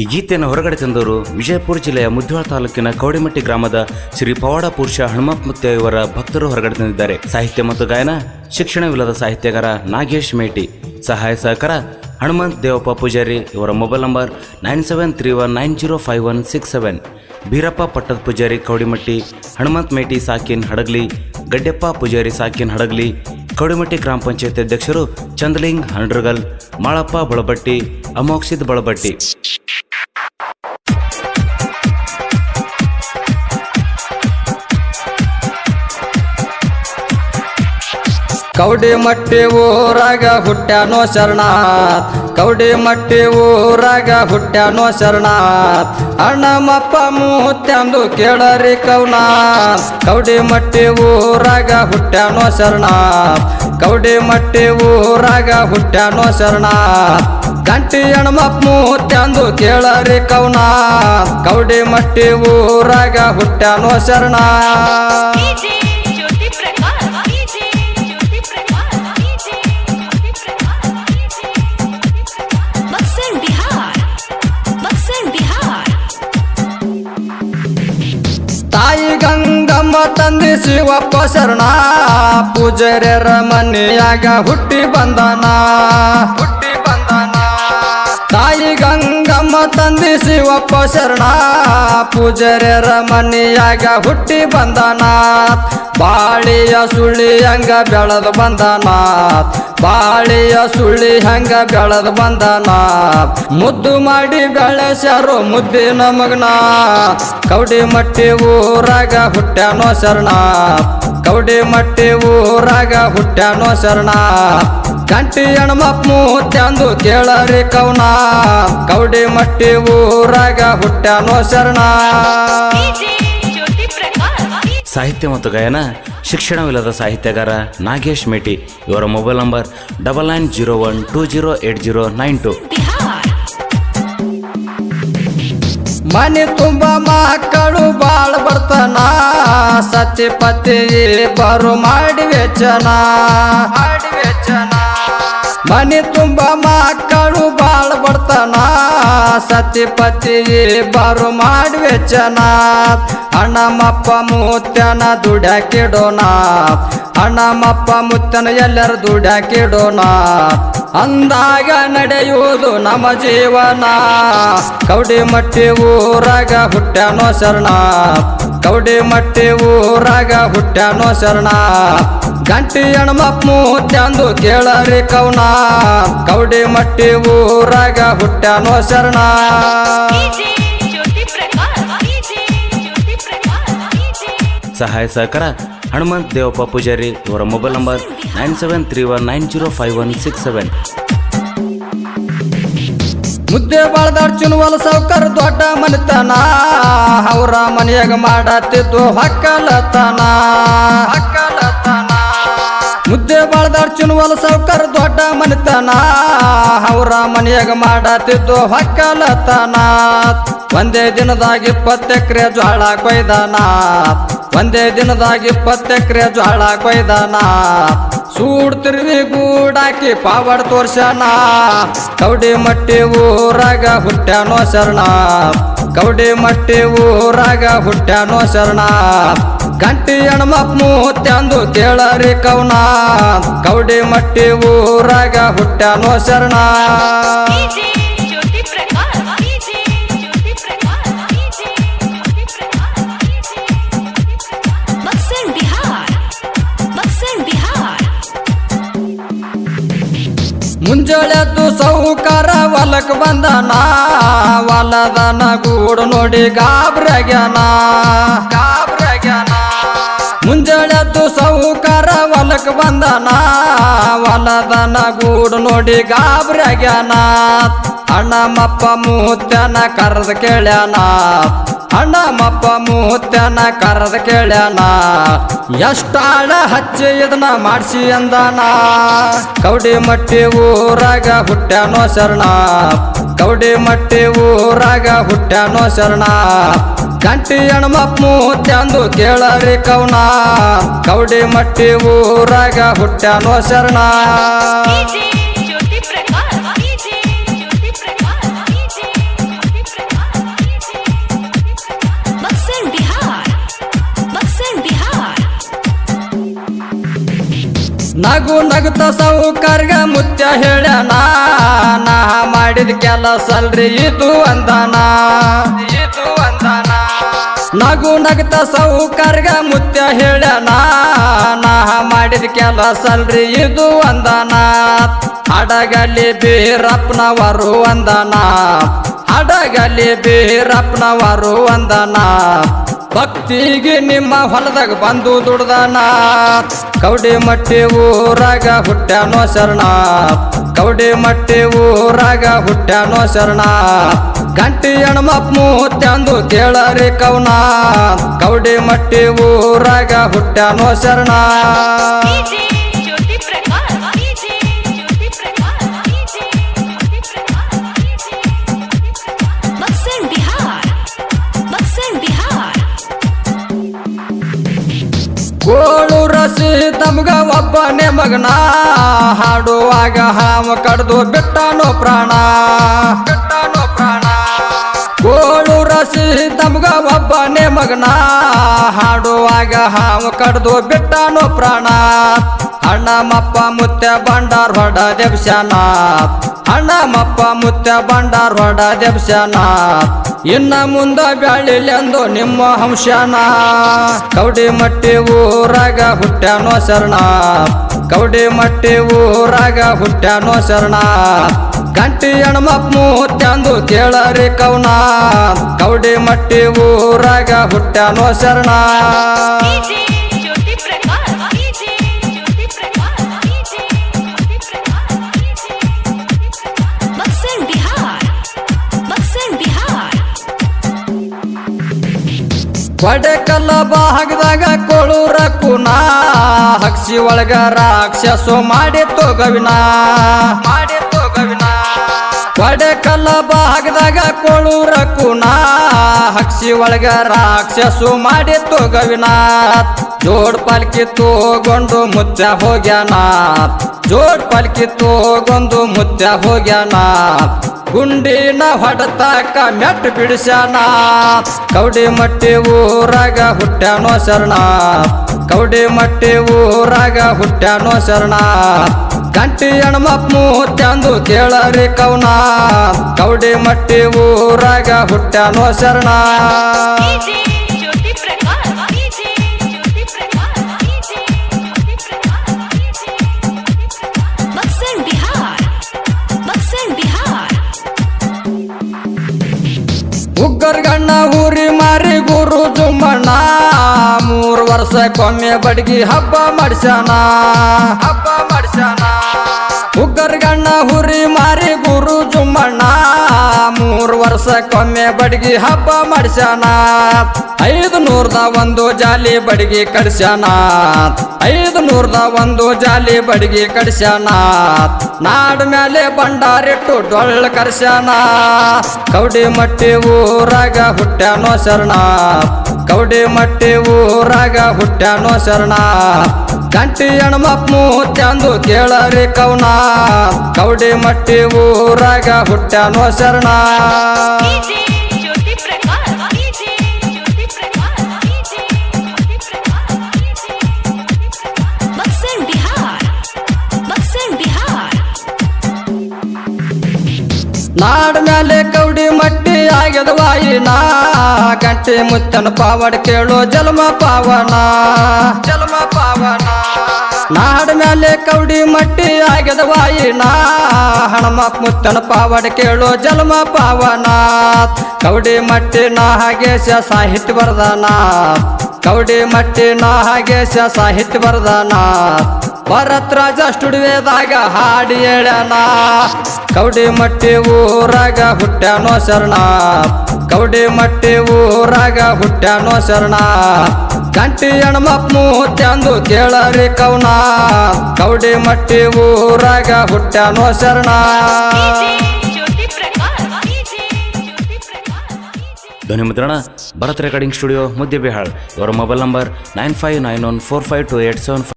ಈ ಗೀತೆಯನ್ನು ಹೊರಗಡೆ ತಂದವರು ವಿಜಯಪುರ ಜಿಲ್ಲೆಯ ಮುದ್ವಾಳ ತಾಲೂಕಿನ ಕೌಡಿಮಟ್ಟಿ ಗ್ರಾಮದ ಶ್ರೀ ಪವಾಡ ಪುರುಷ ಹನುಮಪ್ಪ ಇವರ ಭಕ್ತರು ಹೊರಗಡೆ ತಂದಿದ್ದಾರೆ. ಸಾಹಿತ್ಯ ಮತ್ತು ಗಾಯನ, ಶಿಕ್ಷಣವಿಲ್ಲದ ಸಾಹಿತ್ಯಗಾರ ನಾಗೇಶ್ ಮೇಟಿ. ಸಹಾಯ ಸಹಕಾರ, ಹನುಮಂತ್ ದೇವಪ್ಪ ಪೂಜಾರಿ, ಇವರ mobile number nine seven three one nine zero five one six seven. Birappa Pattada Pujari Koudimatti, Hanumanth ಮೇಟಿ ಸಾಕಿನ್ ಹಡಗ್ಲಿ, ಗಡ್ಡೆಪ್ಪ ಪೂಜಾರಿ ಸಾಕಿನ್ ಹಡಗ್ಲಿ, ಕೌಡಿಮಟ್ಟಿ ಗ್ರಾಮ ಪಂಚಾಯತ್ ಅಧ್ಯಕ್ಷರು ಚಂದ್ಲಿಂಗ್ ಹಂಡ್ರಗಲ್, ಮಾಳಪ್ಪ ಬಳಬಟ್ಟಿ, ಅಮೋಕ್ಷಿತ್ ಬಳಬಟ್ಟಿ. ಕೌಡಿ ಮಟ್ಟಿ ಊರಾಗ ಹುಟ್ಟ್ಯಾನೋ ಶರಣಾತ್. ಕೌಡಿ ಮಟ್ಟಿ ಊರಾಗ ಹುಟ್ಟ್ಯಾನೋ ಶರಣಾತ್. ಅಣ್ಣಮಪ್ಪ ಮೂತ್ಯಂದು ಕೇಳರಿ ಕೌನಾತ್. ಕೌಡಿ ಮಟ್ಟಿ ಊರಾಗ ಹುಟ್ಟ್ಯಾನೋ ಶರಣಾತ್. ಕೌಡಿ ಮಟ್ಟಿ ಊರಾಗ ಹುಟ್ಟ್ಯಾನೋ ಶರಣಾತ್. ಗಂಟಿ ಹಣಮಪ್ಪ ಮೂತ್ಯಂದು ಕೇಳರಿ ಕೌನಾತ್. ಕೌಡಿ ಮಟ್ಟಿ ಊರಾಗ ಹುಟ್ಟ್ಯಾನೋ ಶರಣಾತ್. ಶಿವಪ್ಪ ಶರಣ ಪೂಜಾರ್ಯರ ಮನೆಯಾಗ ಹುಟ್ಟಿ ಬಂದನ. ಹುಟ್ಟಿ ಬಂದನ. ತಾಯಿ ಗಂಗಮ್ಮ ತಂದೆ ಶಿವಪ್ಪ ಶರಣ. ಪೂಜಾರ್ಯರ ಮನೆಯಾಗ ಹುಟ್ಟಿ ಬಂದನ ಬಾಳಿಯ ಸುಳ್ಳಿ ಹಂಗ ಬೆಳೆದು ಬಂದನ ಬಾಳಿಯ ಸುಳ್ಳಿ ಹಂಗ ಬೆಳೆದು ಬಂದನ ಮುದ್ದು ಮಾಡಿ ಬೆಳೆಸ್ಯಾರು ಮುದ್ದಿನ ಮಗನ. ಕೌಡಿ ಮಟ್ಟಿ ಊರಾಗ ಹುಟ್ಟ್ಯಾನೋ ಶರಣ. ಕೌಡಿ ಮಟ್ಟಿ ಊರಾಗ ಹುಟ್ಟ್ಯಾನೋ ಶರಣ. ಕಂಟಿ ಹೆಣ್ಮಪ್ಪ ಮೂತ್ಯಂದು ಕೇಳರಿ ಕವನ ಕೌಡಿ ಮಟ್ಟಿ ಊರಾಗ ಹುಟ್ಟನೋ ಶರಣ. ಸಾಹಿತ್ಯ ಮತ್ತು ಗಾಯನ ಶಿಕ್ಷಣವಿಲ್ಲದ ಸಾಹಿತ್ಯಗಾರ ನಾಗೇಶ್ ಮೇಟಿ. ಇವರ mobile number double nine zero one two zero eight zero nine two. ಮನೆ ತುಂಬ ಮಕ್ಕಳು ಬಾಳ ಬರ್ತನ. ಸತಿ ಪತಿ ಬರು ಮಾಡಿ ವೆಚ್ಚನ. ಮನೆ ತುಂಬ ಮಕ್ಕಳು ಬಾಳ್ ಬರ್ತಾನ ಸತಿ ಪತಿ ಬಾರು ಮಾಡಿ ವೆಚ್ಚನ. ಅಣ್ಣಮಪ್ಪ ಮುತ್ತನ ದುಡ್ಯಾಕಿಡೋಣ ಅಣ್ಣಮಪ್ಪ ಮುತ್ತನ ಎಲ್ಲರ ದುಡ್ಯಾಕಿಡೋಣ ಅಂದಾಗ ನಡೆಯುವುದು ನಮ್ಮ ಜೀವನ. ಕೌಡಿ ಮಟ್ಟಿ ಊರಾಗ ಹುಟ್ಟ್ಯಾನೋ ಶರಣ. ಕೌಡಿ ಮಟ್ಟಿ ಊರಾಗ ಹುಟ್ಟ್ಯಾನೋ ಶರಣ. ಗಂಟಿ ಹೆಣ್ಮಕ್ ಮೂತ್ಯಂದು ಕೇಳರಿ ಕವನ ಕೌಡಿ ಮಟ್ಟಿ ಊರಾಗ ಹುಟ್ಟನೋ ಶರಣ. ಸಹಾಯ ಸಹಕಾರ ಹನುಮಂತ್ ದೇವಪ್ಪ ಪೂಜಾರಿ ಇವರ mobile number nine seven three one nine zero five one six seven. ಮುದ್ದೆ ಬಾಳ್ದಾಡ್ ಚುನುವಲ್ ಸೌಕರ್ ದೊಡ್ಡ ಮನೆತನ. ಅವರ ಮನೆಯಾಗ ಮಾಡತ್ತಿದ್ದು ಹಕ್ಕಲತನ. ಹಕ್ಕ ಮುದ್ದೆ ಬಾಳ್ದಾಡ್ಚುನ್ ಹೊಲ ಸೌಕರ್ ದೊಡ್ಡ ಮನಿತನ. ಅವ್ರ ಮನೆಯಾಗ ಮಾಡತ್ತಿದ್ದು ಹಕ್ಕಲತನ. ಒಂದೇ ದಿನದಾಗ ಇಪ್ಪತ್ತು ಎಕರೆ ಜ್ವಾಳ ಕೊಯ್ದಾನ. ಒಂದೇ ದಿನದಾಗ ಇಪ್ಪತ್ತು ಎಕರೆ ಜ್ವಾಳ ಕೊಯ್ದಾನ. ಸೂಡ್ತಿರ್ವಿ ಗೂಡಾಕಿ ಪಾವಡ್ ತೋರ್ಸ್ಯಾನ. ಕೌಡಿ ಮಟ್ಟಿ ಊರಾಗ ಹುಟ್ಟ್ಯಾನೋ ಶರಣ. ಕೌಡಿ ಮಟ್ಟಿ ಊರಾಗ ಹುಟ್ಟ್ಯಾನೋ ಶರಣ. ಗಂಟಿ ಹೆಣ್ಮಪ್ ಮೂತ್ಯಂದು ಕೇಳರಿ ಕವನ ಕೌಡಿ ಮಟ್ಟಿ ಊರಾಗ ಹುಟ್ಟನೋ ಶರಣ. ಮುಂಜಾಳೆದ್ದು ಸೌಕಾರ ಹೊಲಕ್ ಬಂದನಾ ಹೊಲದನ ಗೂಡು ನೋಡಿ ಗಾಬ್ರಗ್ಯನಾ. ಬಂದನ ಹೊಲದನ ಗೂಡು ನೋಡಿ ಗಾಬ್ರಾಗ್ಯಾನ ಅಣ್ಣಮಪ್ಪ ಮೂತ್ಯನ ಕರೆದ ಕೇಳ್ಯಾನ ಅಣ್ಣಮಪ್ಪ ಮೂತ್ಯನ ಕರೆದ ಕೇಳ್ಯಾನ ಎಷ್ಟಾಳ ಹಚ್ಚಿ ಇದನ್ನ ಮಾಡಿಸಿ ಅಂದನ ಕೌಡಿ ಮಟ್ಟಿ ಊರಾಗ ಹುಟ್ಟ್ಯಾನೋ ಶರಣ ಕೌಡಿ ಮಟ್ಟಿ ಊರಾಗ ಹುಟ್ಟ್ಯಾನೋ ಶರಣ ಗಂಟಿ ಹೆಣ್ಮಪ್ಪು ತಂದು ಕೇಳರಿ ಕವನ ಕೌಡಿ ಮಟ್ಟಿ ಊರಾಗ ಹುಟ್ಟನೋ ಶರಣ. ನಗು ನಗುತ್ತ ಸಾವುಕಾರ್ಗ ಮುತ್ಯ ಹೇಳ ನಾ ಮಾಡಿದ ಕೆಲಸ ಅಲ್ರಿ ಇದು ಅಂದನಾ. ಇದು ನಗು ನಗ್ತ ಸೌಕರ್ಗ ಮುತ್ಯ ಹೇಳ್ಯಾನ ನಾ ಮಾಡಿದ ಕೆಲಸ ಅಲ್ರಿ, ಇದು ಅಂದಾನ ಹಡಗಲಿ ಬೀರಪ್ಪನವರು ಅಂದಾನ ಹಡಗಲಿ ಬೀರಪ್ಪನವರು ಅಂದಾನ ಭಕ್ತಿಗೆ ನಿಮ್ಮ ಹೊಲದಾಗ ಬಂದು ದುಡ್ದನಾ ಕೌಡಿ ಮಟ್ಟಿ ಊರಾಗ ಹುಟ್ಟ್ಯಾನೋ ಶರಣ ಕೌಡಿ ಮಟ್ಟಿ ಊರಾಗ ಹುಟ್ಟ್ಯಾನೋ ಶರಣ ಗಂಟಿ ಹೆಣ್ಮಪ್ಪು ತಂದು ಕೇಳರಿ ಕವನ ಕೌಡಿ ಮಟ್ಟಿ ಊರಾಗ ಹುಟ್ಟನೋ ಶರಣ. ಗೋಳು ರಸಿ ತಮ್ಗ ಒಬ್ಬನೆ ಮಗನ. ಹಾಡುವಾಗ ಹಾವು ಕಡ್ದು ಬಿಟ್ಟನು ಪ್ರಾಣ. ಬಿಟ್ಟ ಗೋಳು ರಸಿ ತಮ್ಗ ಒಬ್ಬನೇ ಮಗನ. ಹಾಡುವಾಗ ಹಾವು ಕಡ್ದು ಬಿಟ್ಟನೋ ಪ್ರಾಣ. ಅಣ್ಣಮ್ಮಪ್ಪ ಮಪ್ಪ ಮುತ್ಯ ಬಂಡಾರ್ ಹೊಡ ದೇವಶನಾಥ್ ಅಣ್ಣ ಮಪ್ಪ ಮುತ್ಯ ಬಂಡಾರ್ ಹೊಡ ದೇವಶನಾಥ್ ಇನ್ನ ಮುಂದ ಬೆಳಿಲೆಂದು ನಿಮ್ಮ ಹಂಶನ ಕೌಡಿ ಮಟ್ಟಿ ಊರಾಗ ಹುಟ್ಟ್ಯಾನೋ ಶರಣ. ಕೌಡಿ ಮಟ್ಟಿ ಊರಾಗ ಹುಟ್ಟ್ಯಾನೋ ಶರಣ. ಗಂಟಿ ಅಣ್ಮಪ್ಪು ತಂದು ಕೇಳರಿ ಕವನ ಕೌಡಿ ಮಟ್ಟಿ ಊರಾಗ ಹುಟ್ಟನೋ ಶರಣ. ಬಡೆ ಕಲ್ಲ ಹಗದಾಗ ಕೊಳೂರ ಕುನ. ಹಕ್ಷಿ ಒಳಗ ರಾಕ್ಷಸು ಮಾಡಿತ್ತು ಗವಿನ. ಮಾಡಿತ್ತು ಕೊಡೆಕಲ್ಲ ಭಾಗದಾಗ ಕೊಳೂರ ಕುನಾ ಹಕ್ಷಿ ಒಳಗ ರಾಕ್ಷಸು ಮಾಡಿ ತೊಗವಿನ ಜೋಡ್ ಪಲ್ಕಿ ತೋಗೊಂಡು ಮುತ್ಯ ಹೋಗ್ಯಾನ ಜೋಡ್ ಪಲ್ಕಿ ತೋಗೊಂಡು ಮುತ್ಯ ಹೋಗ್ಯಾನ ಗುಂಡಿನ ಹೊಡೆತಾಕ ಮೆಟ್ಟು ಬಿಡಿಸ್ಯಾನ ಕೌಡಿ ಮಟ್ಟಿ ಊರಾಗ ಹುಟ್ಟನೋ ಶರಣ ಕೌಡಿ ಮಟ್ಟಿ ಊರಾಗ ಹುಟ್ಟನೋ ಶರಣ ಗಂಟಿ ಹೆಣ್ಮಪ್ಪು ತಂದು ಕೇಳರಿ ಕವನ ಕೌಡಿ ಮಟ್ಟಿ ಊರಾಗ ಹುಟ್ಟ್ಯಾನೋ ಶರಣ. ಗಣ್ಣ ಊರಿ ಮಾರಿ ಗುರು ಜುಮ್ಮಣ್ಣ. ಮೂರು ವರ್ಷಕ್ಕೊಮ್ಮೆ ಬಡ್ಗಿ ಹಬ್ಬ ಮಾಡ್ಸ್ಯಾನ. ಹಬ್ಬ ಮಾಡ್ಸ್ಯಾನ. ಹುರಿ ಮಾರಿ ಗುರು ಜುಮ್ಮಣ್ಣ. ಮೂರು ವರ್ಷಕ್ಕೊಮ್ಮೆ ಬಡ್ಗಿ ಹಬ್ಬ ಮಾಡ್ಸ್ಯಾನ. ಐದು ನೂರ್ದ ಒಂದು ಜಾಲಿ ಬಡ್ಗಿ ಕಡಿಸ್ಯಾನ ಐದು ನೂರ್ದ ಒಂದು ಜಾಲಿ ಬಡ್ಗಿ ಕಡಿಸ್ಯಾನ ನಾಡ್ ಮೇಲೆ ಬಂಡಾರಿಟ್ಟು ಡೊಳ್ಳ ಕರ್ಸ್ಯಾನ ಕೌಡಿ ಮಟ್ಟಿ ಊರಾಗ ಹುಟ್ಟ್ಯಾನೋ ಶರಣ. ಕೌಡಿ ಮಟ್ಟಿ ಊರಾಗ ಹುಟ್ಟ್ಯಾನೋ ಶರಣ. ಗಂಟಿ ಹೆಣ್ಮಪ್ಪು ತಂದು ಕೇಳರಿ ಕವನ ಕೌಡಿ ಮಟ್ಟಿ ಊರಾಗ ಹುಟ್ಟ್ಯಾನೋ ಶರಣ. ನಾಡ್ ಮೇಲೆ ಕೌಡಿ ಮಟ್ಟಿ ಆಗ್ಯದ ವಾಯಿನ. ಗಂಟೆ ಮುತ್ತನ ಪಾವಡ ಕೇಳೋ ಜಲ್ಮ ಪಾವನ. ಜಲ್ಮ ಪಾವನ. ನಾಡ ಮೇಲೆ ಕೌಡಿ ಮಟ್ಟಿ ಆಗ್ಯದ ವಾಯಿನ. ಹಣಮ ಮುತ್ತನ ಪಾವಡ ಕೇಳೋ ಜಲ್ಮ ಪಾವನ. ಕೌಡಿ ಮಟ್ಟಿ ನಾ ಹಾಗೆ ಸಾಹಿತ್ಯ ಬರ್ದಾನ. ಕೌಡಿ ಮಟ್ಟಿ ನಾ ಹಾಗೆ ಸಾಹಿತ್ಯ ಬರ್ದಾನ. ಭರತ್ ರಾಜ ಸ್ಟುಡಿಯೋದಾಗ ಹಾಡಿ ಹೇಳ ಕೌಡಿ ಮಟ್ಟಿ ಊರಾಗ ಹುಟ್ಟ್ಯಾನೋ ಶರಣ. ಕೌಡಿ ಮಟ್ಟಿ ಊರಾಗ ಹುಟ್ಟ್ಯಾನೋ ಶರಣ. ಗಂಟಿ ಹೆಣ್ಮಪ್ಪ ಮೂತ್ಯಂದು ಕೇಳರಿ ಕೌನ. ಕೌಡಿ ಮಟ್ಟಿ ಊರಾಗ ಹುಟ್ಟ್ಯಾನೋ ಶರಣ. ಧ್ವನಿ ಮುದ್ರಣ, Bharat recording studio, Muddebihal. ಇವರ mobile number nine five nine one four five two eight seven